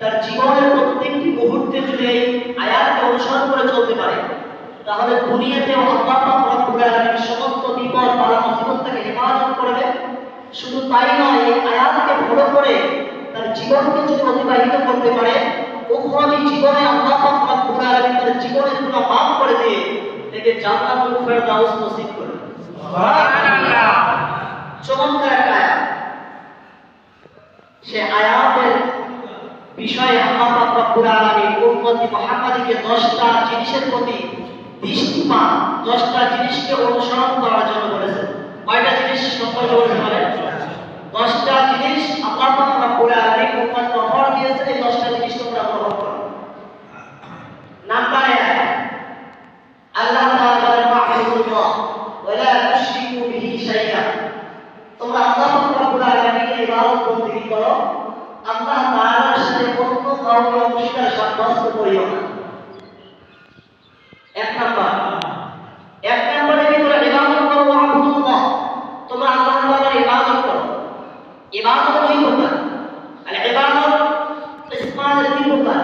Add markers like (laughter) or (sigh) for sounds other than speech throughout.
তার জীবনের প্রত্যেকটি মুহূর্তে যদি এই আয়াতকে অনুসরণ করে চলতে পারে তাহলে দুনিয়াতে আল্লাহ পাক রব্বুল আলামিন সমস্ত বিপদ বালা মুসিবত থেকে হেফাজত করবে। শুধু তাই নয় এই আয়াতকে ফলো করে তার জীবনকে যদি অতিবাহিত করতে পারে উখরাবি জীবনে আল্লাহ রব্বুল আলামিন তার জীবনের গুনাহ মাফ করে দিয়ে তাকে জান্নাতুল ফেরদাউস নসিব করবে। চমৎকার একটা আয়াত। সে আয়াতের বিষয়ে আল্লাহ রব্বুল আলামিন উম্মতি মুহাম্মাদীকে 10টা জিনিসের প্রতি দৃষ্টিপাত 10টা জিনিসকে অনুসরণ করার জন্য বলেছেন। কয়টা জিনিস সম্পর্কে বলতে পারে 10টা জিনিস আল্লাহ রব্বুল আলামিন উম্মত অফার দিয়েছেন, এই 10টা জিনিস তোমরা গ্রহণ করো। নাম্বার 1 আল্লাহ তাআলা বলেন মাহবুবুল্লাহ ওয়ালা তুশরিকু বিহি শাইআ তোমরা আল্লাহ রব্বুল আলামিনের ইবাদত বন্দেগী করো আল্লাহ তাআলার সাথে অন্য কাউকে অংশীদার সাব্যস্ত করিও না এক নাম্বার এক নম্বরে ভিতরে ইবাদত করো আব্দুল্লাহ তোমরা আল্লাহ তাআলার ইবাদত করো ইবাদত দুই প্রকার আর ইবাদত ইসমান তিন প্রকার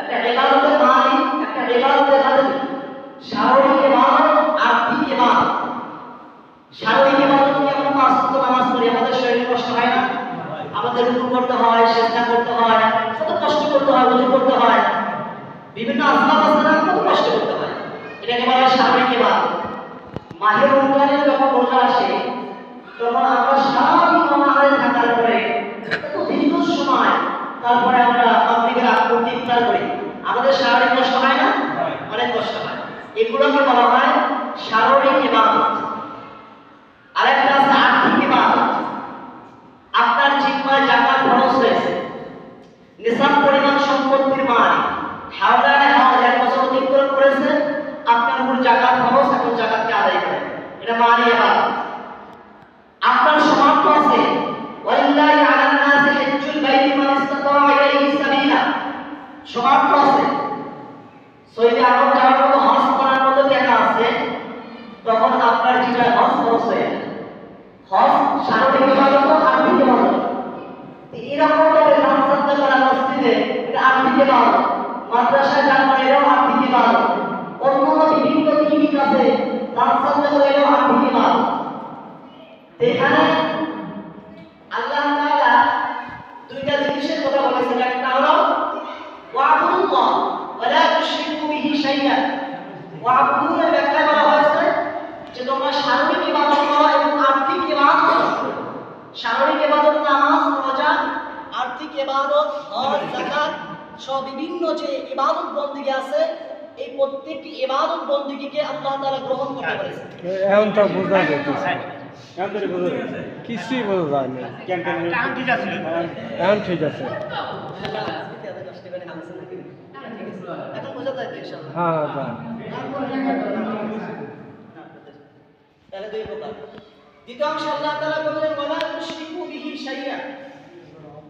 একটা ইবাদতের মানি একটা ইবাদতের বাদী শারীরিক ইবাদত আর্থিক ইবাদত শারীরিক ইবাদত নিয়ে আমরা পাঁচ ওয়াক্ত নামাজ পড়ি আমাদের শরীরে কষ্ট হয় না আমাদের রুকু করতে হয় সেজদা করতে হয় কত কষ্ট করতে হয় ওযু করতে হয় বিভিন্ন আসবাব আছে না কত কষ্ট করতে হয় এটাকে বলা হয় শারীরিক ইবাদত মাহে রমজানে যখন রোজা আসে তখন আমরা সারাদিন অনাহারে থাকার পরে এত দীর্ঘ সময় তারপরে আমরা মাগরিবের আগ পর্যন্ত ইফতার করি আমাদের শারীরিক কষ্ট হয় না অনেক কষ্ট হয় এগুলোকে বলা হয় শারীরিক ইবাদত আরেকটা আছে আর্থিক ইবাদত আপনার জিম্মায় জাকাত খরচ হয়েছে নিসাব পরিমাণ সম্পত্তির মান হাওলায় হাওলা এক বছর অতিক্রম করেছে আপনার উপর জাকাত খরচ এখন জাকাতকে আদায় করেন এটা মানি ইবাদত আপনার সামর্থ্য আছে ওয়ালিল্লাহি আলান নাসি হিজ্জুল বাইতি মান ইসতাতা ইলাইহি সাবিলা সামর্থ্য আছে সৌদি আরব যাওয়ার মতো হজ করার মতো টাকা আছে তখন আপনার যেটা হজ খরচ হয়ে যায় হজ শারীরিক ইবাদত আর্থিক ইবাদত এরকম ভাবে নামাজ আদায় করা মসজিদে এটা আর্থিক ইবাদত মাদ্রাসায় যান করে এটাও আর্থিক ইবাদত অন্য বিভিন্ন দিক আছে নামাজ আদায় করে এটাও আর্থিক ইবাদত এখানে আল্লাহ তাআলা দুইটা জিনিসের কথা বলেছেন একটা হলো ওয়াবুদুল্লাহ ওয়ালা তুশরিকু বিহি শাইআ ওয়াবুদুর ব্যাখ্যা করা হয়েছে যে তোমরা শারীরিক ইবাদত করো এবং আর্থিক ইবাদত করো। শারীরিক ইবাদত নামাজ রোজা আর্থিক ইবাদত হজ যাকাত সব বিভিন্ন যে ইবাদত বন্দিগি আছে এই প্রত্যেকটি ইবাদত বন্দিগিকে আল্লাহ তাআলা গ্রহণ করতে পেরেছেন এখন তো বোঝা যাচ্ছে কিছুই বোঝা যায় না। এখন ঠিক আছে। এখন বোঝা যায় ইনশাআল্লাহ হ্যাঁ হ্যাঁ তাহলে দুই প্রকার। দ্বিতীয় অংশ আল্লাহ তাআলা বললেন ওয়ালা তুশরিকু বিহি শাইআ।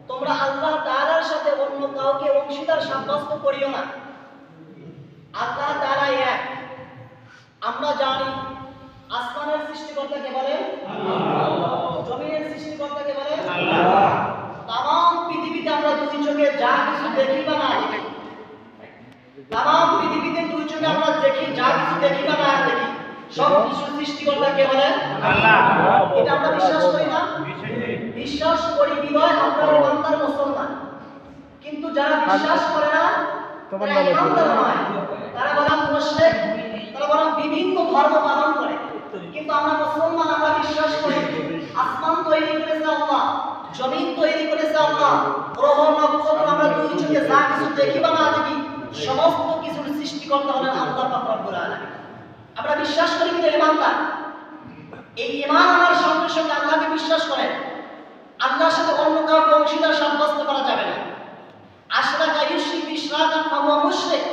তোমরা আল্লাহ তাআলার সাথে অন্য কাউকে অংশীদার সাব্যস্ত করিও না। আল্লাহ তাআলা এক। আমরা জানি আসমানের সৃষ্টিকর্তা কে বলে জমিনের সৃষ্টিকর্তা কে বলে তাম পৃথিবীতে আমরা দুই চোখে যা কিছু দেখি বা না দেখি তাম পৃথিবীতে দুই চোখে আমরা দেখি যা কিছু দেখি বা না দেখি সব কিছু সৃষ্টিকর্তা কে বলে এটা আমরা বিশ্বাস করি না। বিশ্বাস করি বিনয় আমরা ইমানদার মুসলমান। কিন্তু যারা বিশ্বাস করে না তারা ইমানদার নয়। তারা বরং মুশরিক তারা বরং বিভিন্ন ধর্ম পালন করে। কিন্তু আমরা মুসলমান আমরা বিশ্বাস করি। আসমান তৈরি করেছে আল্লাহ জমিন তৈরি করেছে আল্লাহ গ্রহ নক্ষত্র আমরা দুই চোখে যা কিছু দেখি বা না দেখি সমস্ত কিছুর সৃষ্টিকর্তা হলেন আল্লাহ রব্বুল আলামিন। আমরা বিশ্বাস করি কিন্তু ইমানদার এই ইমান আমার সঙ্গে সঙ্গে আল্লাহকে বিশ্বাস করেন। আল্লাহর সাথে অন্য কাউকে অংশীদার সাব্যস্ত করা যাবে না। আশরাকা ইউশরিক ইশরাকান ফাহুয়া মুশরিক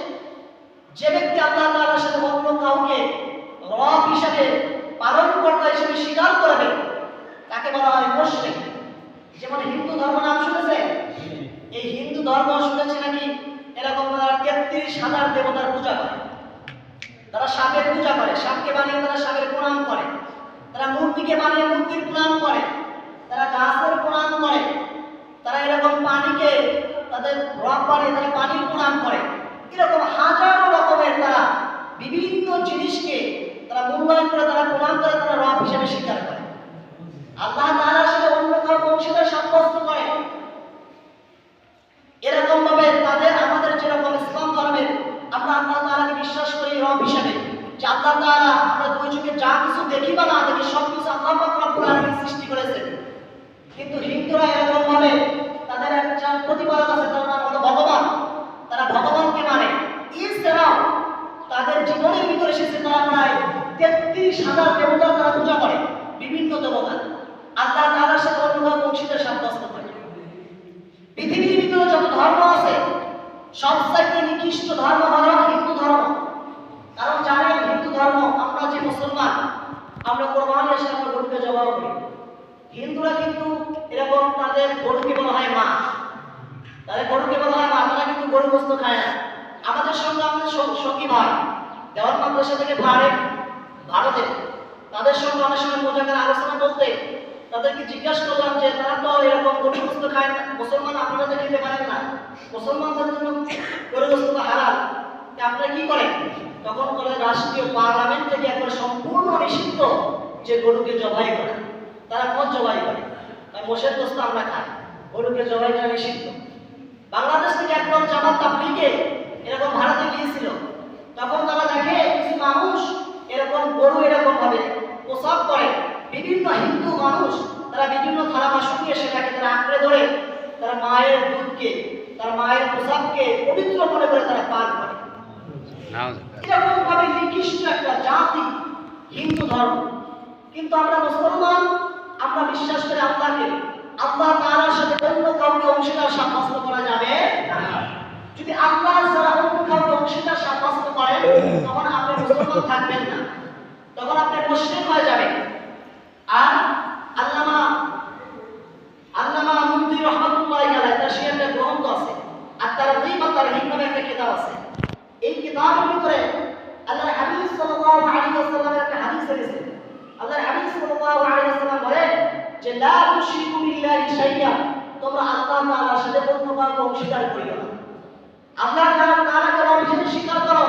যে ব্যক্তি আল্লাহ তাআলার সাথে অন্য কাউকে রব হিসেবে পালনকর্তা হিসেবে স্বীকার করবে তাকে বলা হয় মুশরিক যেমন হিন্দু ধর্ম নাম শুনেছে এই হিন্দু ধর্ম শুনেছে নাকি এরকম তারা হাজার দেবতার পূজা করে। তারা সাপের পূজা করে, সাপকে বানিয়ে তারা সাপের প্রণাম করে। তারা মূর্তিকে বানিয়ে মূর্তির প্রণাম করে। তারা গাছের প্রণাম করে। তারা এরকম পানিকে তাদের রব বানিয়ে তারা পানির প্রণাম করে। এরকম হাজারো রকমের তারা বিভিন্ন জিনিসকে তারা মূল্যায়ন করে তারা প্রণাম করে তারা রব হিসেবে স্বীকার করে আল্লাহ তাআলার সাথে অন্য কারও অংশীদার সাব্যস্ত করে এরকম ভাবে তাদের আমাদের যেরকম ইসলাম ধর্মের আমরা আল্লাহ তাআলাকে বিশ্বাস করি রব হিসেবে যে আল্লাহ তাআলা আমরা দুই চোখে যা কিছু দেখি বা না দেখি সব কিছু আল্লাহ পাক রব্বুল আলামিন সৃষ্টি করেছেন কিন্তু হিন্দুরা এরকম ভাবে তাদের একটা প্রতিপালক আছে তার নাম হলো ভগবান তারা ভগবানকে মানে এছাড়াও তাদের জীবনের ভিতরে এসেছে তারা প্রায় তেত্রিশ হাজার দেবতার তারা পূজা করে বিভিন্ন দেবতা আল্লাহ তাআলার সাথে অন্য কারও অংশীদার সাব্যস্ত করে পৃথিবীর ভিতরে যত ধর্ম আছে সবচাইতে নিকৃষ্ট ধর্ম হলো হিন্দু ধর্ম কারণ জানেন হিন্দু ধর্ম আমরা যে মুসলমান আমরা কোরবানি এসে আমরা গরুকে জবাব করি হিন্দুরা কিন্তু এরকম তাদের গরুকে বলা হয় মা তাদের গরুকে বলা হয় মা তারা কিন্তু গরু গোস্ত খায় না আমাদের সঙ্গে আমাদের সং- সঙ্গী ভাই দেওয়ার মাদ্রাসা থেকে ভারে ভারতে তাদের সঙ্গে অনেক সময় মজা করে আলোচনা বলতে তাদেরকে জিজ্ঞাসা করলাম যে তারা তো এরকম গরু গোস্ত খায় না মুসলমান আপনারা তো খেতে পারেন না মুসলমানদের জন্য গরু গোস্ত তো হারাল তা আপনারা কি করেন তখন বলে রাষ্ট্রীয় পার্লামেন্ট থেকে একবার সম্পূর্ণ নিষিদ্ধ যে গরুকে জবাই করে, তারা মদ জবাই করে? তাই মোষের গোস্ত আমরা খাই, গরুকে জবাই করা নিষিদ্ধ। বাংলাদেশ থেকে একদল জামাত তাবলিগে এরকম ভারতে গিয়েছিল। তখন তারা দেখে কিছু মানুষ এরকম গরু এরকম ভাবে প্রসাব করে, বিভিন্ন হিন্দু মানুষ, তারা বিভিন্ন থালা নিয়ে সেটাকে তারা আঁকড়ে ধরে, তারা মায়ের দুধকে, তার মায়ের প্রসাবকে পবিত্র মনে করে তারা পান করে। এরকম নিকৃষ্ট একটা জাতি, হিন্দু ধর্ম, কিন্তু আমরা মুসলমান, আমরা বিশ্বাস করি আল্লাহকে। আল্লাহ তাআলার সাথে অন্য কাউকে অংশীদার সাব্যস্ত করা যাবে যদি আল্লাহ ছাড়া অন্য কাউকে অংশীদার সাব্যস্ত করেন, তখন আপনি মুসলমান থাকবেন না। তখন আপনি মুশরিক হয়ে যাবেন। আর আল্লামা আল্লামা মুফতি রহমাতুল্লাহি আলাইহি তার সে একটা গ্রন্থ আছে আর তার গীবা তার হিকমে একটা কিতাব আছে এই কিতাবের ভিতরে আল্লাহর হাবিব সাল্লাল্লাহু আলাইহি ওয়াসাল্লামের একটা হাদিস এসেছে। আল্লাহর হাবিব সাল্লাল্লাহু আলাইহি ওয়াসাল্লাম বলে যে, লা তুশরিকু বিল্লাহি শাইয়া তোমরা আল্লাহ তাআলার সাথে অন্য কাউকে অংশীদার করিও না। আল্লাহ তাআলাকে রব হিসেবে স্বীকার করো।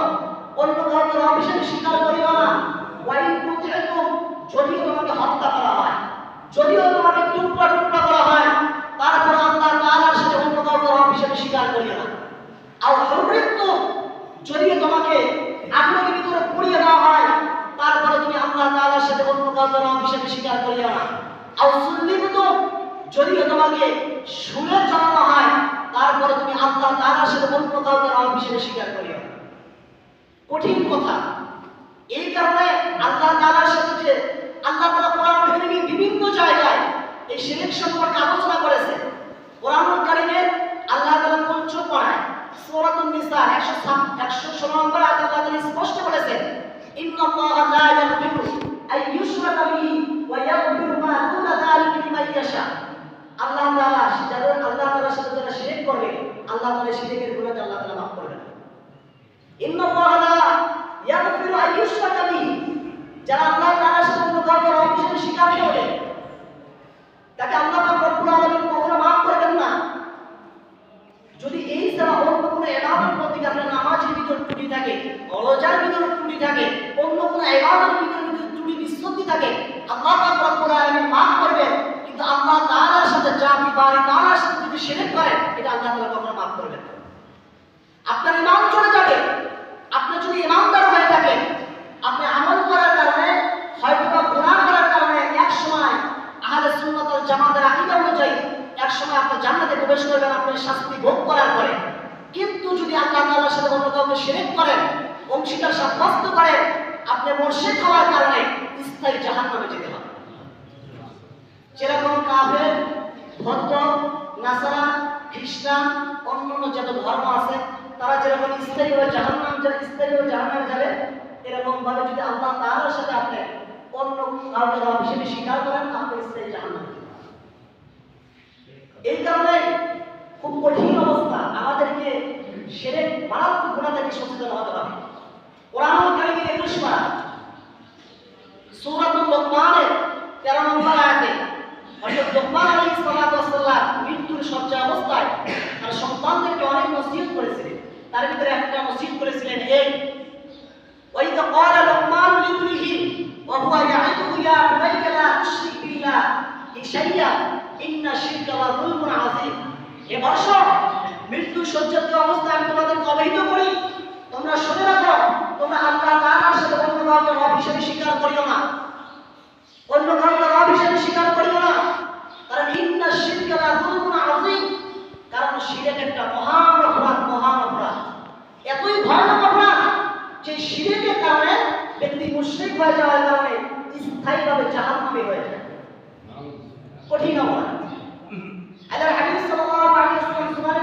অন্য কাউকে রব হিসেবে স্বীকার করিও না। ওয়াইন কুতিআতুম যদিও তোমাকে হত্যা করা হয়, যদিও তোমাকে টুকরা টুকরা করা হয়, তারপর আল্লাহ তাআলার সাথে অন্য কাউকে রব হিসেবে স্বীকার করিও না। আর হরৃত্য যদিও তোমাকে আগুনের ভিতরে পুড়িয়ে দেওয়া হয়, তারপরে তুমি আল্লাহ তাআলার সাথে অন্য কাউকে রব হিসেবে স্বীকার করিও না। আর সুল্লিমত যদিও তোমাকে সুরে চালানো হয়, তারপরে তুমি আল্লাহ তাআলার সাথে অন্য কাউকে রব হিসেবে স্বীকার করিও না। কঠিন কথা। এই কারণে আল্লাহ তাআলার সাথে যে আল্লাহ তাআলা কোরআন কারীমে বিভিন্ন জায়গায় এই শিরক সম্পর্কে আলোচনা করেছে কোরআন কারীমের আল্লাহ তাআলা পঞ্চম পড়ায় সূরাতুন নিসা 116 নম্বর আয়াতে আল্লাহ স্পষ্ট বলেছেন, ইন্নাল্লাহা লা ইয়াগফিরু আন ইউশরাকা বিহি ওয়া ইয়াগফিরু মা দুনা যালিকা লিমান ইয়াশা. আল্লাহ তাআলা যাদের আল্লাহ তাআলার সাথে যারা শিরক করবে, আল্লাহ তাআলা শিরকের গুনাহকে আল্লাহ তাআলা মাফ করবেন। ইন্নাল্লাহা লা ইয়াগফিরু আন ইউশরাকা বিহি। যারা আল্লাহ তাআলার সাথে অন্য কাউকে রব স্বীকার করবে তাকে আল্লাহ পাক রব্বুল আলামিন কখনো মাফ করবেন না যদি এই ছাড়া অন্য কোনো এবাদত গিয়ে আপনার নামাজের ভিতর ত্রুটি থাকে অলজার ভিতর ত্রুটি থাকে, অন্য কোনো এবাদতের ভিতর ভিতর ত্রুটি বিশ্বস্তি থাকে, আল্লাহ পাক রব্বুল আলামিন মাফ করবেন। কিন্তু আল্লাহ তাআলার সাথে জাতি বাড়ি তাআলার সাথে যদি শিরক করেন এটা আল্লাহ তাআলা কখনো মাফ করবেন আপনার ইমান চলে যাবে। আপনি যদি ইমানদার হয়ে থাকেন, আপনি আমল করার কারণে হয়তো বা গুনাহ করার কারণে এক সময় আহলে সুন্নাত ওয়াল জামাতের আকীদা অনুযায়ী এক সময় আপনি জান্নাতে প্রবেশ করবেন, আপনি শাস্তি ভোগ করার পরে কিন্তু যদি আল্লাহ তাআলার সাথে অন্য কাউকে শিরক করেন, অংশীদার সাব্যস্ত করেন আপনি মুরশিদ হওয়ার কারণে স্থায়ী জাহান্নামে যেতে হবে যেরকম কাফের, ভদ্র, নাসারা, খ্রিস্টান অন্যান্য যত ধর্ম আছে, তারা যেরকম স্থায়ী হয়ে জাহান্নাম যাবে, স্থায়ী হয়ে জাহান্নামে যাবে এরকম ভাবে যদি আল্লাহ তাআলার সাথে আপনি অন্য কাউকে রব হিসেবে স্বীকার করেন আপনি স্থায়ী জাহান্নামে যাবেন। এই কারণে খুব কঠিন অবস্থা আমাদেরকে সেরে মারাত্মক গুণা থেকে সচেতন হতে হবে কোরআন কারিমের একুশ পারা সূরাতুল লোকমানের 13 নম্বর আয়াতে হযরত লোকমান আলাইহিস সালাতু ওয়াস সালাম মৃত্যুর শয্যা অবস্থায় তার সন্তানদের তার ভিতরে একটা মসজিদ করেছিলেন এই وإذ قال لقمان لابنه وهو يعظه يا بني لا تشرك بالله شيئا إن الشرك لظلم عظيم হে বর্ষ মৃত্যু সজ্জিত অবস্থায় আমি তোমাদেরকে অবহিত করি। তোমরা শুনে রাখো, তোমরা আল্লাহ তাআলার সাথে অন্য কাউকে রব হিসেবে স্বীকার করিও না। অন্য কাউকে রব হিসেবে স্বীকার করিও না। কারণ ইন্না শিরকা লাযুলমুন আযীম। কারণ শিরক একটা মহান অপরাধ মহান অপরাধ। এতই ভয়ানক অপরাধ যে শিরকের কারণে ব্যক্তি মুশরিক হয়ে যাওয়ার কারণে স্থায়ীভাবে জাহান্নামী হয়ে যায়। কঠিন অপরাধ হাবিব সাল্লাল্লাহু আলাইহি ওয়াসাল্লাম সুনানে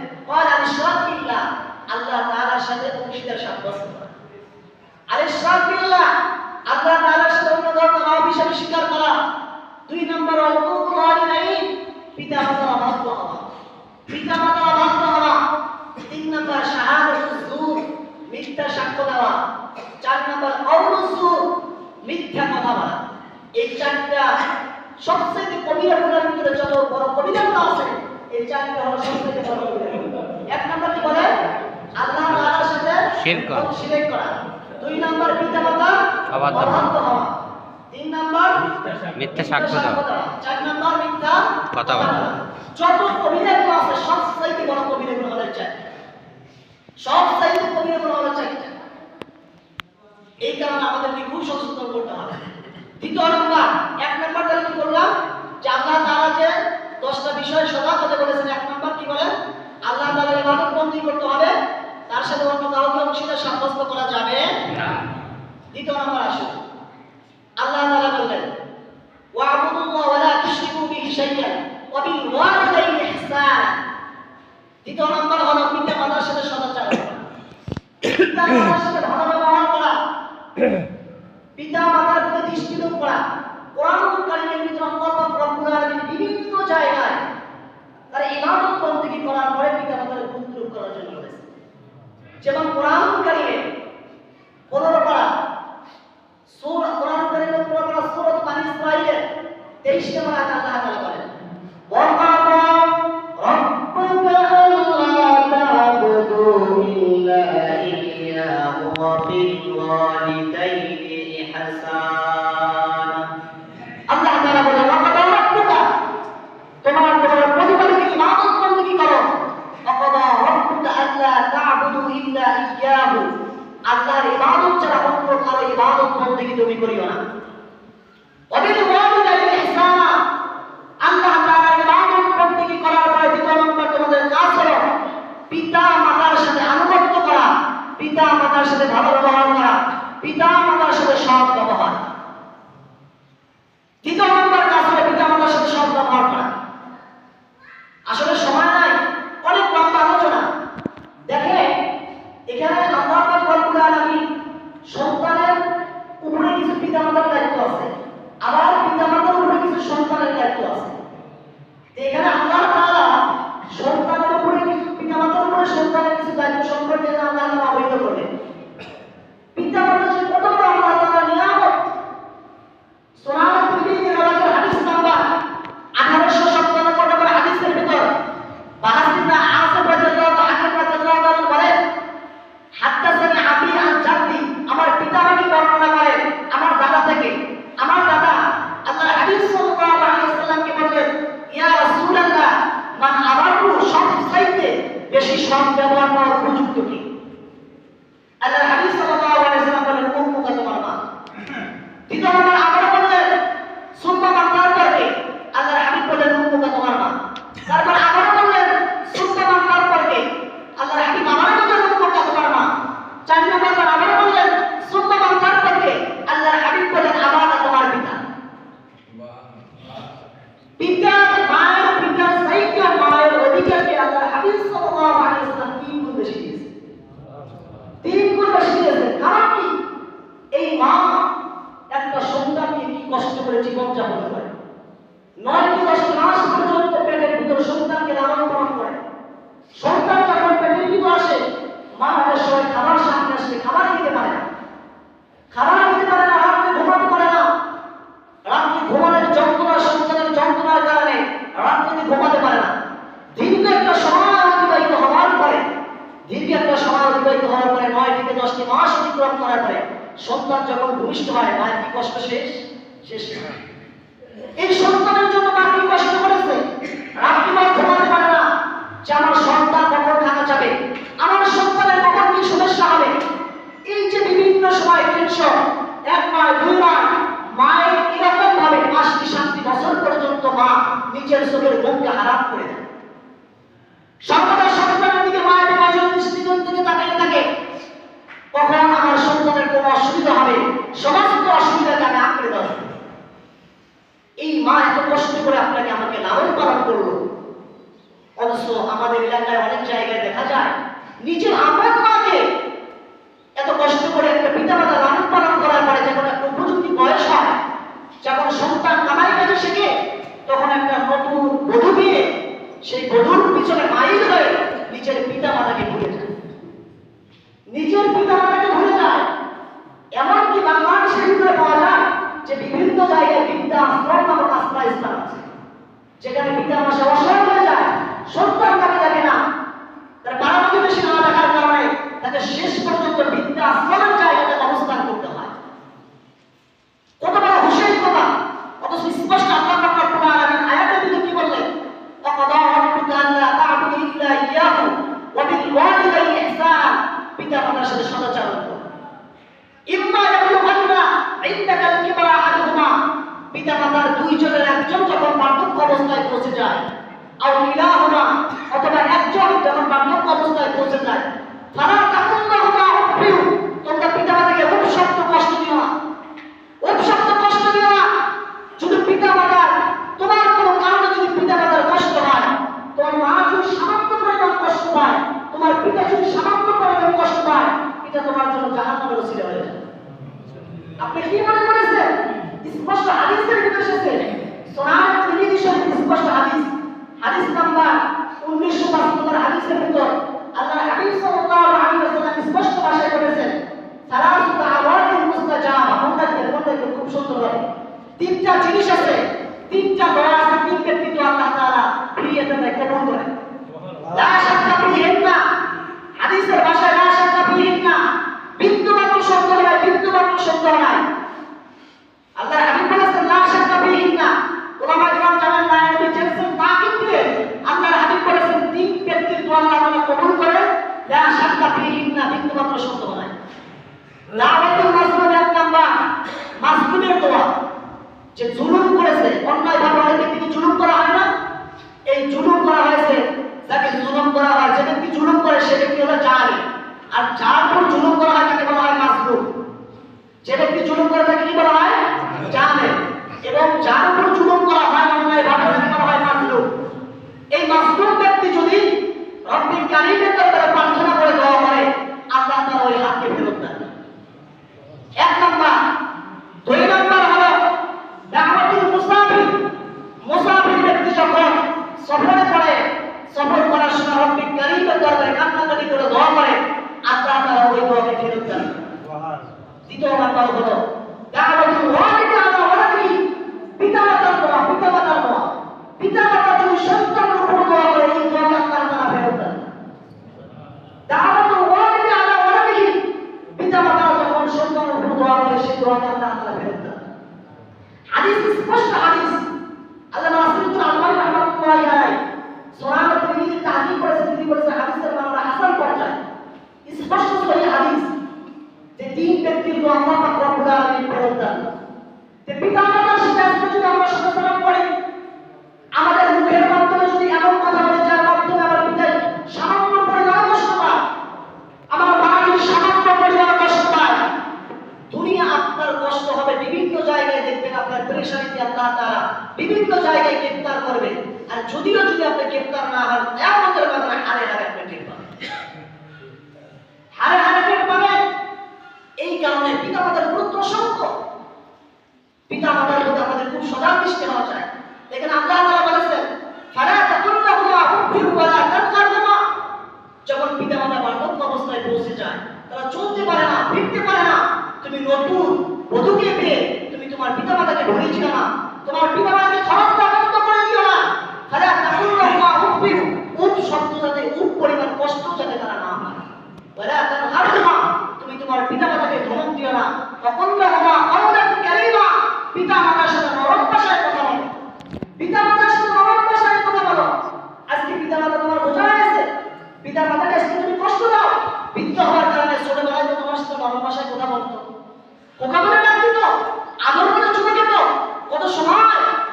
আর আল্লাহ তাআলার সাথে অন্য রব হিসেবে স্বীকার করা। দুই নম্বর অকুকুল ওয়ালিদাইন পিতা অবাধ্য হওয়া। পিতা অবাধ্য হওয়া। তিন নম্বর মিথ্যা সাক্ষ্য দেওয়া। চার নম্বর মিথ্যা কথা বলা। এই চারটা সবচেয়ে কবিরা গুণের ভিতরে যত বড় গুণ আছে, এই চারটা হলো সবচেয়ে বড় কবিরা গুণ। এক নম্বর কি বলে আল্লাহ তাআলার সাথে শিরক। করা। শিরক করা। দুই নম্বর পিতা মাতা অবাধ্য হওয়া। তিন নম্বর মিথ্যা সাক্ষ্য দেওয়া। চার নম্বর মিথ্যা কথা বলা। যত গুণ আছে সবচেয়ে বড় কবিরা গুণ হলো চারটা সবচেয়ে কবিরা গুণ হলো চারটা এই কারণে আমাদেরকে খুব সচেতন করতে হবে। দ্বিতীয় নম্বর এক নম্বর তাহলে কি বললাম? যে আল্লাহ তাআলা যে দশটা বিষয় সদা কথা বলেছেন এক নম্বর কি বলেন? আল্লাহ তাআলার ইবাদত বন্দী করতে হবে। তার সাথে অন্য কাউকে অংশীদার সাব্যস্ত করা যাবে না। দ্বিতীয় নম্বর আসুন আল্লাহ তাআলা বললেন ওয়াবুদুল্লাহ ওয়া লা তুশরিকু বিহি শাইআন ওয়া বিল ওয়ালিদাইনি ইহসানা। দ্বিতীয় নম্বর হলো পিতা মাতার সাথে সদাচার করা। পিতা মাতার সাথে ভালো ব্যবহার করা। (coughs) পিতা মাতার প্রতি দৃষ্টিলোপ করা। পিতা মাতার সাথে ভালো ব্যবহার করা, পিতা মাতার সাথে সৎ ব্যবহার। দ্বিতীয় নম্বর কাজ হলো পিতা মাতার সাথে সৎ ব্যবহার করা। আসলে সময় নাই অনেক লম্বা আলোচনা দেখে এখানে আল্লাহ পাক রব্বুল আলামিন সন্তানের উপরে কিছু পিতামাতার দায়িত্ব আছে আবার পিতামাতার উপরে কিছু সন্তানের দায়িত্ব আছে তো এখানে আল্লাহ তাআলা সন্তানের উপরে কিছু পিতামাতার উপরে সন্তানের কিছু দায়িত্ব সম্পর্কে আল্লাহ তাআলা অবহিত করলেন পিতামাতা যে কত বড় আল্লাহ তাআলা নিয়ামত সুনান তিরমিজি রাওয়াতের হাদিস নাম্বার 1897 নম্বর হাদিসের ভিতর বাহাসিনা আসিফ রাদিয়াল্লাহু হাকিম রাদিয়াল্লাহু তাআলা বলেন হাত্তাসানি আবি আন জাদ্দি আমার পিতা আমাকে বর্ণনা করেন আমার দাদা থেকে আমার দাদা আল্লাহর হাবিব সাল্লাল্লাহু আলাইহি ওয়াসাল্লামকে বললেন ইয়া রাসূলুল্লাহ মান আমারু সব চাইতে বেশি সৎ ব্যবহার করার উপযুক্ত কি আল্লাহর হাবিব সাল্লাল্লাহু আলাইহি ওয়াসাল্লাম বলেন উম্মুকা তোমার মা দ্বিতীয় নম্বর আবার বললেন সুম্মা মান তারপরে আল্লাহর হাবিব বললেন উম্মুকা তোমার মা তারপর আবার বললেন সুম্মা মান তারপরে আল্লাহর হাবিব আবার বললেন উম্মুকা তোমার মা চার নম্বর আবার বললেন সুম্মা মান তারপরে আল্লাহর হাবিব বললেন আবার তোমার পিতা পিতা মায়ের পিতা সাইকে মায়ের অধিকারকে আল্লাহর হাবিব সাল্লাল্লাহু আলাইহি ওয়াসাল্লাম তিন গুণ বেশি দিয়েছে অতিবাহিত হওয়ার পরে নয় থেকে দশটি মাস অতিক্রম করার পরে সন্তান যখন ভূমিষ্ঠ হয়, মায়ের কি কষ্ট শেষ? শেষ এই সন্তানের জন্য মা কি কষ্ট করেছে রাত্রিবার ঘুমাতে পারে না, যে আমার সন্তান কখন খানা যাবে আমার সন্তানের কখন কি সমস্যা হবে? এই যে বিভিন্ন সময় টেনশন এক মাস, দুই মাস, মায়ের এরকম ভাবে পাঁচটি, সাতটি বছর পর্যন্ত মা নিজের চোখের মুখকে হারাম করে দেয়। সর্বদা সন্তানের দিকে মায়ের নজর দৃষ্টিকোণ থেকে তাকিয়ে থাকে কখন আমার সন্তানের কোনো অসুবিধা হবে সমস্ত অসুবিধাকে আমি আঁকড়ে ধরব এই মা এত কষ্ট করে আপনাকে আমাকে লালন পালন করল। অবশ্য আমাদের এলাকায় অনেক জায়গায় দেখা যায়, নিজের আপন একজন যখন বার্ধক্য অবস্থায় পৌঁছে যায়, আর হলাম অথবা একজন যখন বার্ধক্য অবস্থায় পৌঁছে যায় ফালা তাকুল্লাহুমা উফিউ তোমরা পিতা মাতাকে অভিশপ্ত কষ্ট দিও না অভিশপ্ত কষ্ট দিও না যদি পিতা মাতার তোমার কোনো কারণে যদি পিতা মাতার কষ্ট হয় তোমার মা যদি সামান্য পরিমাণ কষ্ট পায় তোমার পিতা যদি সামান্য পরিমাণ কষ্ট পায় এটা তোমার জন্য জাহান্নামের ওসিলা হয়ে যায় আপনি কি মনে করেছেন স্পষ্ট হাদিসের ভিতরে এসেছে সোনার তিরমিজি শরীফ স্পষ্ট হাদিস হাদিস নাম্বার 1905 নম্বর হাদিসের ভিতর আল্লাহ হাবিব সাল্লাল্লাহু আলাইহি ওয়াসাল্লাম স্পষ্ট ভাষায় বলেছেন সালাসু আওয়াতিন মুস্তাজাব আমরা রাখবেন খুব সুন্দর। তিনটা জিনিস আছে এক নাম্বার। মাসলুমের দোয়া যে জুলুম করেছে, অন্যায় ভাবে ব্যক্তিকে জুলুম করা হয় না। এই জুলুম করা হয়েছে, যাকে জুলুম করা হয়, যে ব্যক্তি জুলুম করে, সে ব্যক্তি হলো জালি আর যার উপর জুলুম করা হয়, তাকে বলা হয় মাসলুম। যে ব্যক্তি জুলুম করে, তাকে কি বলা হয়? জালে এবং যার উপর জুলুম করা হয়, অন্যায় ভাবে তাকে বলা হয় মাসলুম। এই মাসলুম ব্যক্তি যদি রব্বিল কারীমের দরবারে প্রার্থনা করে দোয়া করে আল্লাহ তাআলা ওই হাতকে ফেরত দেন এক নাম্বার দুই নাম্বার হলো দাওয়াতুল মুসাফির মুসাফির ব্যক্তি যখন সফরে পড়ে সফর করার সময় রব্বিল কারীমের দরবারে কান্নাকাটি করে দোয়া করে আল্লাহ তারা ওই দোয়াকে ফেরত দেন। দ্বিতীয় নাম্বার হলো দাওয়াতুল ওয়ালিদি আলা ওয়ালাদিহি পিতামাতার দোয়া পিতামাতার দোয়া পিতামাতা যদি সন্তানের উপর দোয়া করে এই দোয়াকে আল্লাহ তাআলা ফেরত দেন দাওয়াতুল ওয়ালিদি আলা ওয়ালাদিহি পিতামাতা যখন সন্তানের উপর দোয়া করে সেই দোয়াকে আল্লাহ তাআলা ফেরত দেন হাদিস স্পষ্ট হাদিস আল্লাহ রাসূলুল্লাহ আলমানি রাহমাতুল্লাহি আলাইহি সূরা তিরমিজি তাহকিক করেছেন তিনি বলেছেন হাদিসের মামলা হাসান পর্যায়ে স্পষ্ট সহি হাদিস যে তিন ব্যক্তির দোয়া আল্লাহ পাক রব্বুল আলামিন ফেরত দেন যে পিতা মাতার সাথে আজকে যদি আমরা সদাচরণ করি আমাদের মুখের মাধ্যমে যদি এমন কথা বলে যার মাধ্যমে আমার পিতার সামান্য পরিমাণ কষ্ট পায় আমার মা যদি সামান্য পরিমাণ কষ্ট পায় দুনিয়া আপনার কষ্ট হবে বিভিন্ন জায়গায় তাআলা বিভিন্ন জায়গায় আর যদিও যদি আপনি না হন হারে হারে পাবেন। হারে হারে পাবেন। এই কারণে পিতা মাতার গুরুত্ব অসংখ্য পিতা মাতার প্রতি আমাদের খুব সজাগ দৃষ্টি হওয়া চাই। দেখেন আল্লাহ তারা বলেছেন, ফালা তাকুল্লাহুমা উফির ওয়ালা তানকারহুমা যখন পিতা মাতা বার্ধক্য অবস্থায় পৌঁছে যায় তারা চলতে পারে না ফিরতে পারে না তুমি নতুন বধূকে পেয়ে তুমি তোমার পিতা তোমার পিতা মাতাকে খরচ বন্ধ করে দিও না ফালা তাকুল্লাহুমা উফির উফ শব্দ যাতে উফ পরিমাণ কষ্ট যাতে তারা না হয় ওয়ালা মাতার সাথে নরম ভাষায় কথা বলো পিতা মাতার সাথে নরম ভাষায় কথা বলো আজকে পিতা মাতা তোমার বোঝা হয়েছে পিতা মাতাকে আজকে তুমি কষ্ট দাও বৃদ্ধ হওয়ার কারণে ছোটবেলায় তো তোমার সাথে নরম ভাষায় কথা বলতো কোকা বলে ডাক দিত আদর করে চুমে খেত কত সময়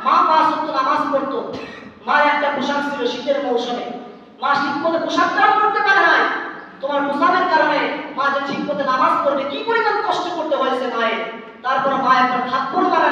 মা পাঁচ ওয়াক্ত নামাজ পড়তো মা একটা পোশাক ছিল শীতের মৌসুমে মা মতো পোশাকটাও পারে নাই। তোমার পোশাকের কারণে মা যে ঠিক মতো নামাজ পড়বে, কি পরিমাণ কষ্ট করতে হয়েছে মায়ের? তারপর মা একবার থাপ্পড় মারে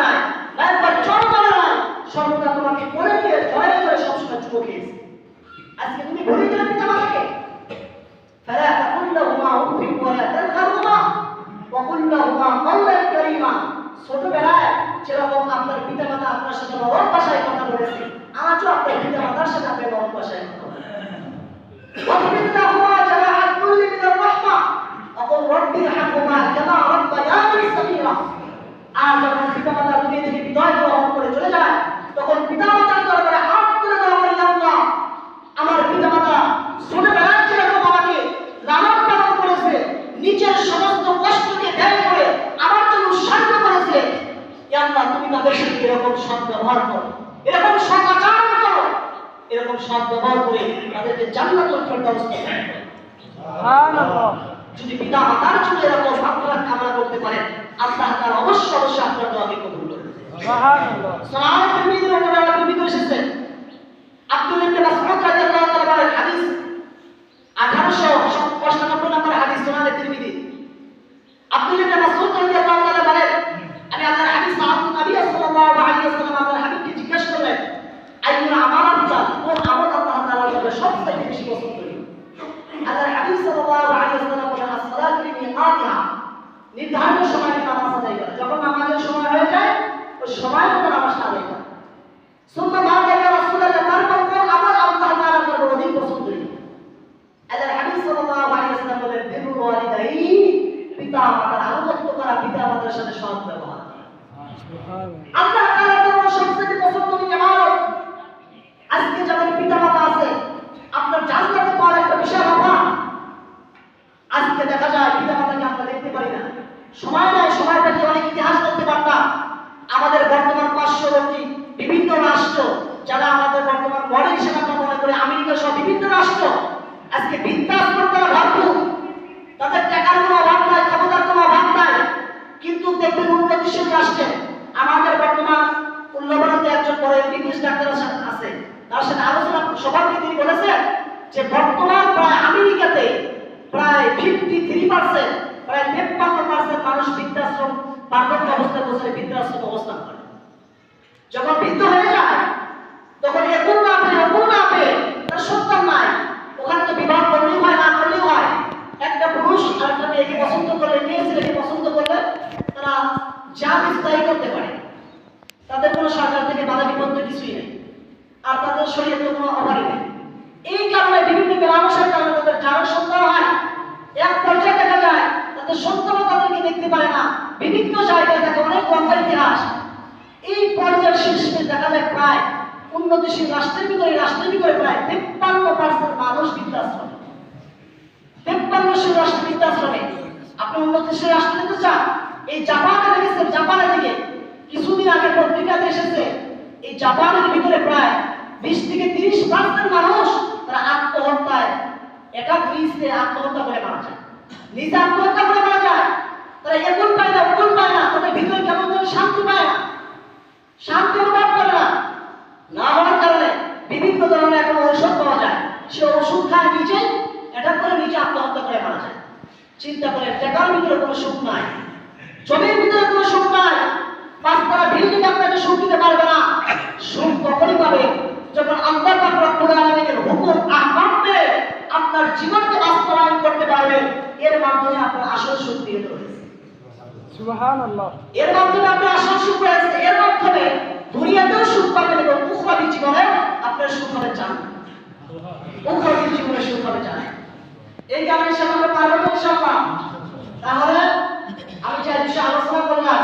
ওই সময় মতো নামাজটা আদায় করা সুন্নাহ মার্কা ইয়া রাসূলুল্লাহ তারপর কোন আমল আল্লাহ তাআলা করবে অধিক পছন্দ করেন আল্লাহর হাবিব সাল্লাল্লাহু আলাইহি ওয়াসাল্লাম বলেন বিরুল ওয়ালিদাইন পিতা মাতার আনুগত্য করা পিতা মাতার সাথে সৎ ব্যবহার আল্লাহ তাআলা তোমার সবচেয়ে পছন্দনীয় ইবাদত আজকে যাদের পিতা মাতা আছে আপনার জান্নাতে পাওয়ার একটা বিশাল অভাব আজকে দেখা যায় পিতা মাতাকে আমরা দেখতে পারি না সময় নাই সময়টাকে অনেক ইতিহাস করতে পারতাম আমাদের বর্তমান পার্শ্ববর্তী বিভিন্ন রাষ্ট্র যারা আমাদের বর্তমান মডেল হিসেবে আমরা মনে করি আমেরিকা সহ বিভিন্ন রাষ্ট্র আজকে বৃদ্ধাশ্রম তারা ভরপুর তাদের টাকার কোনো অভাব নাই ক্ষমতার কোনো অভাব নাই কিন্তু দেখবেন উন্নতিশীল রাষ্ট্রে আমাদের বর্তমান উল্লবনাতে একজন বড় ইংলিশ ডাক্তার আছে- আছে তার সাথে আলোচনা সভাপতি তিনি বলেছেন যে বর্তমান প্রায় আমেরিকাতে প্রায় ফিফটি থ্রি পার্সেন্ট প্রায় তেপ্পান্ন পার্সেন্ট মানুষ বৃদ্ধাশ্রম বার্ধক্য অবস্থায় বসে বৃদ্ধাশ্রম অবস্থান করে। যখন বৃদ্ধ হয়ে যায়, তখন একুল না পেয়ে অকুল না পেয়ে তার নাই। ওখানে তো বিবাহ করলেও হয়, না করলেও হয়। একটা পুরুষ আর একটা মেয়েকে পছন্দ করলে মেয়ে ছেলেকে পছন্দ করলে তারা যা কিছু করতে পারে। তাদের কোনো সরকার থেকে বাধা বিপত্তি কিছুই নেই। আর তাদের শরীরে তো কোনো অভাবই নেই। এই কারণে বিভিন্ন মেলামেশার কারণে তাদের যারা সন্তান হয়। এক পর্যায়ে দেখা যায়, তাদের সন্তানও তাদেরকে দেখতে পারে না। বিভিন্ন জায়গায় থাকে অনেক লম্বা ইতিহাস। এই পর্যায়ের শেষে দেখা যায় প্রায় উন্নতিশীল রাষ্ট্রের ভিতরে রাষ্ট্রের ভিতরে প্রায় তেপ্পান্ন পার্সেন্ট মানুষ বৃদ্ধাশ্রমে। তেপ্পান্নশীল রাষ্ট্র বৃদ্ধাশ্রমে। আপনি উন্নতিশীল রাষ্ট্র নিতে চান? এই জাপানে দেখেছেন জাপানের দিকে কিছুদিন আগে পত্রিকাতে এসেছে, এই জাপানের ভিতরে প্রায় বিশ থেকে তিরিশ পার্সেন্ট মানুষ তারা আত্মহত্যায় একা ব্রিজে আত্মহত্যা করে মারা যায়। নিজে আত্মহত্যা করে মারা যায়। তারা এখন পায় না ওখন পায় না, তাদের ভিতরে কেমন যেন শান্তি পায় না। শান্তি অনুভব করে না। না হওয়ার কারণে বিভিন্ন ধরনের এখন ঔষধ পাওয়া যায়। সে ওষুধ খায় নিজে এটা করে নিজে, আত্মহত্যা করে মারা যায়। চিন্তা করে টাকার ভিতরে কোনো সুখ নাই। জমির ভিতরে কোনো সুখ নাই। পাঁচতলা বিল্ডিং আপনাকে সুখ দিতে পারবে না। সুখ তখনই পাবে যখন আল্লাহ রব্বুল আলামিনের হুকুম আহ্বানে আপনার জীবনকে বাস্তবায়ন করতে পারবে এর মাধ্যমে আপনার আসল সুখ দিয়ে রয়েছে এর মাধ্যমে আপনি আসল সুখ রয়েছে এর মাধ্যমে দুনিয়াতেও সুখ পাবেন এবং উখরাবি জীবনে আপনার সুখ হবে চান উখরাবি জীবনে সুখ হবে চান এই কারণে হিসাবে আমরা পারব তো ইনশাআল্লাহ তাহলে আমি যে বিষয়ে আলোচনা করলাম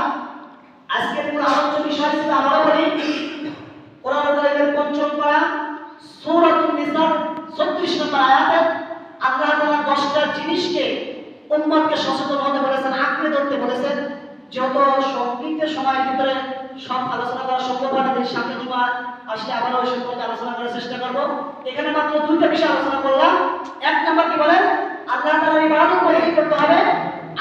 আজকে পুরো আলোচ্য বিষয় ছিল আমরা বলি কোরআন কারিমের পঞ্চম পারা সূরাতুন নিসা 36 নম্বর আয়াতে আল্লাহ তাআলা 10টা জিনিসকে উম্মতকে সচেতন হতে বলেছেন আঁকড়ে ধরতে বলেছেন যত সংক্ষিপ্ত সময়ের ভিতরে সব আলোচনা করা সম্ভব হয় না তাই সামনে জুমা আসলে আবার ওই সম্পর্কে আলোচনা করার চেষ্টা করব এখানে মাত্র দুইটা বিষয় আলোচনা করলাম এক নম্বর কি বলেন আল্লাহ তাআলার ইবাদত কখন করতে হবে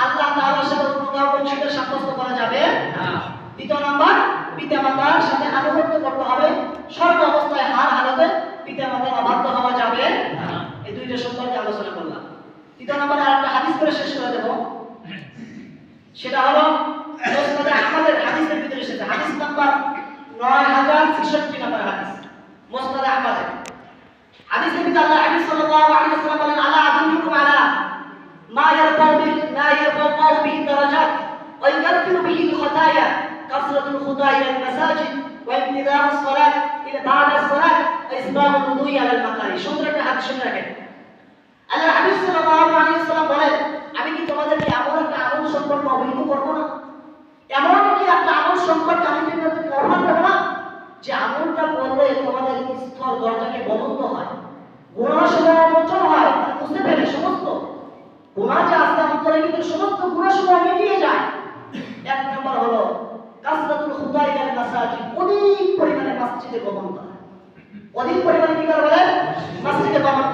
আল্লাহ তাআলার সাথে অন্য কাউকে অংশীদার সাব্যস্ত করা যাবে না দ্বিতীয় নম্বর পিতা মাতার সাথে আনুগত্য করতে হবে সর্ব অবস্থায় হার হালতে পিতা মাতার অবাধ্য হওয়া যাবে না এই দুইটা সম্পর্কে আলোচনা করলাম তৃতীয় নম্বরে আরেকটা হাদিস করে শেষ করে দেবো সেটা হলো মুসনাদে আহমদের হাদিসের ভিতরে এসেছে হাদিস নাম্বার নয় হাজার ছেষট্টি নম্বর হাদিস মুসনাদে আহমদের হাদিসের ভিতরে আল্লাহ হাদিস সাল্লাল্লাহু আলাইহি ওয়াসাল্লাম বলেন, আলা আদুল্লুকুম আলা মা ইয়ারফাউ বিল মা ইয়ারফাউ বিহি দারাজাত। ওয়া ইউকাফিরু বিহি খাতায়া, কাসরাতুল খুদাই ইলা মাসাজিদ ওয়া ইবতিদাউ সালাত ইলা, বা'দা সালাত ওয়া ইসবাগু ওযুই আলা মাকারি। সুন্দর একটা হাদিস শুনে রাখেন। আল্লাহ হাবিব সাল্লাল্লাহু আলাইহি ওয়াসাল্লাম বলেন, আমি কি তোমাদেরকে এমন একটা আমল সম্পর্কে অবহিত করব না? এমন কি একটা আমল সম্পর্কে আমি তোমাদেরকে করব না? যে আমলটা করলে তোমাদের স্থল দরজাকে বন্ধ হয়। গুনাহ সমূহ মোচন হয় বুঝতে পেরে সমস্ত। গুনাহ যে আছে অন্তরে কিন্তু সমস্ত গুনাহ সমূহ মিটিয়ে যায়। এক নম্বর হলো, কাসরাতুল খুদাই আল মাসাজিদ অধিক পরিমাণে মসজিদে গমন করা। অধিক পরিমাণে কি করে বলেন? মসজিদে গমন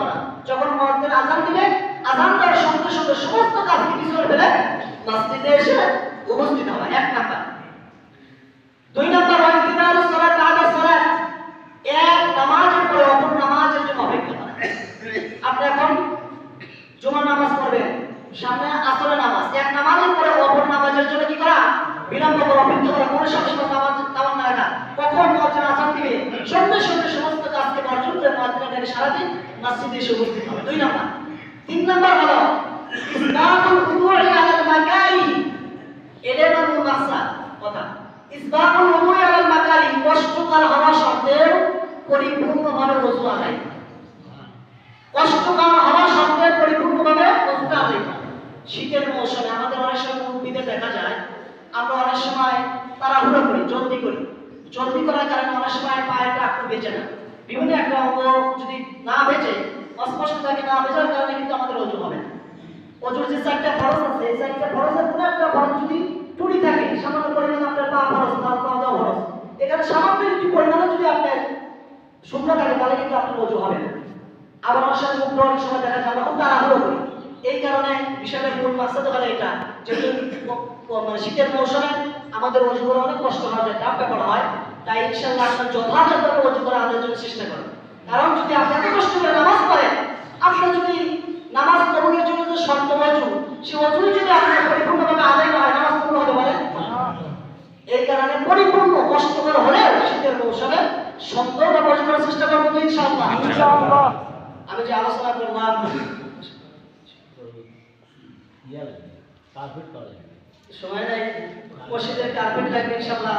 যখন মুয়াজ্জিন আযান দিবে আযান দেওয়ার সঙ্গে সঙ্গে সমস্ত কাজকে কি ফেলে মসজিদে এসে উপস্থিত হওয়া এক নাম্বার দুই নাম্বার হয় ইন্তিজারুস সালাত বাদা সালাত এক নামাজের পরে অপর নামাজের জন্য অপেক্ষা করা আপনি এখন জুমার নামাজ পড়বেন সামনে আসরের নামাজ এক নামাজের পরে অপর নামাজের জন্য কি করা বিলম্ব করে অপেক্ষা করা কোনো সবসময় নামাজ তামান্না রাখা কখন মুয়াজ্জিন আযান দিবে সঙ্গে সঙ্গে সমস্ত কাজকে বর্জন করে মুয়াজ্জিনের সারাদিন মসজিদে এসে উপস্থিত হবে দুই নাম্বার তিন নাম্বার হলো ইসবাতুল উযুই আলাল মাকারি এলেমাল মুমাসসা কথা ইসবাতুল উযুই আলাল মাকারি কষ্টকর হওয়া সত্ত্বেও পরিপূর্ণভাবে ওযু আদায় করা। কষ্টকর হওয়া সত্ত্বেও পরিপূর্ণভাবে ওযুটা আদায় করা। শীতের মৌসুমে আমাদের অনেক সময় উদ্ভিদে দেখা যায় আমরা অনেক সময় তাড়াহুড়ো করি জলদি করি জলদি করার কারণে অনেক সময় পায়েটা একটু বেঁচে না বিভিন্ন একটা অঙ্গ যদি না বেঁচে অস্পষ্ট থাকে না বেচার কারণে কিন্তু আমাদের ওজন হবে না। ওজোর যে চারটা খরচ আছে, এই চারটা খরচের কোনো একটা খরচ যদি টুটি থাকে, সামান্য পরিমাণে আপনার পা খরচ, পা দেওয়া খরচ, এখানে সামান্য একটু পরিমাণে যদি আপনার শুকনো থাকে, তাহলে কিন্তু আপনার ওজন হবে না। আবার আমার সাথে মুখ অনেক সময় দেখা যায়, আমরা খুব তাড়াহুড়ো করি। এই কারণে বিষয়টার মূল মাকসাদ হলো এটা যেহেতু মানে শীতের মৌসুমে আমাদের ওজন করা অনেক কষ্ট হয় চাপ ব্যাপার হয়। তাই ইনশাল্লাহ আপনার যথাযথভাবে ওজন করা আমাদের জন্য চেষ্টা করেন। কারণ যদি আপনি এত কষ্ট করে নামাজ পড়েন আপনার যদি নামাজ কবুলের জন্য যে শর্ত অজু সে অজুই যদি আপনার পরিপূর্ণভাবে আদায় না হয় নামাজ কবুল হবে বলেন এই কারণে পরিপূর্ণ কষ্টকর হলেও শীতের মৌসুমে সুন্দরভাবে বর্জন করার চেষ্টা করব তো ইনশাআল্লাহ। ইনশাআল্লাহ। আমি যে আলোচনা করলাম সময় নাই মসজিদের কার্পেট লাগবে ইনশাআল্লাহ।